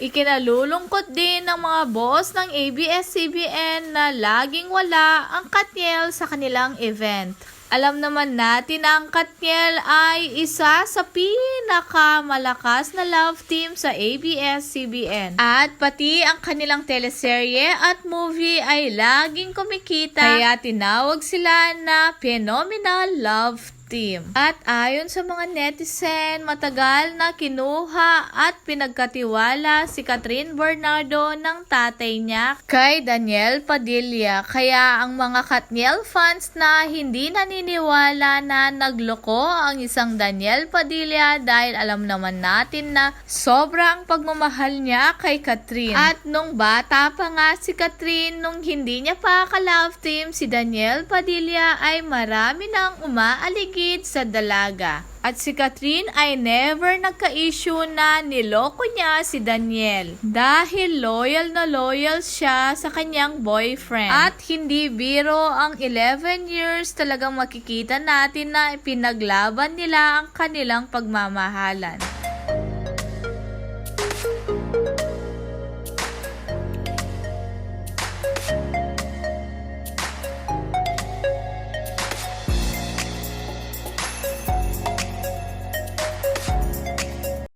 Ikinalulungkot din ng mga boss ng ABS-CBN na laging wala ang Katniel sa kanilang event. Alam naman natin na ang Katniel ay isa sa pinakamalakas na love team sa ABS-CBN. At pati ang kanilang teleserye at movie ay laging kumikita kaya tinawag sila na Phenomenal Love Team. At ayon sa mga netizen, matagal na kinuha at pinagkatiwala si Catherine Bernardo ng tatay niya kay Daniel Padilla. Kaya ang mga Katniel fans na hindi naniniwala na nagloko ang isang Daniel Padilla dahil alam naman natin na sobrang pagmamahal niya kay Catherine. At nung bata pa nga si Catherine, nung hindi niya pa ka-love team si Daniel Padilla ay marami nang umaaligid sa dalaga. At si Catherine ay never nagka-issue na niloko niya si Daniel dahil loyal na loyal siya sa kanyang boyfriend. At hindi biro ang 11 years talagang makikita natin na pinaglaban nila ang kanilang pagmamahalan.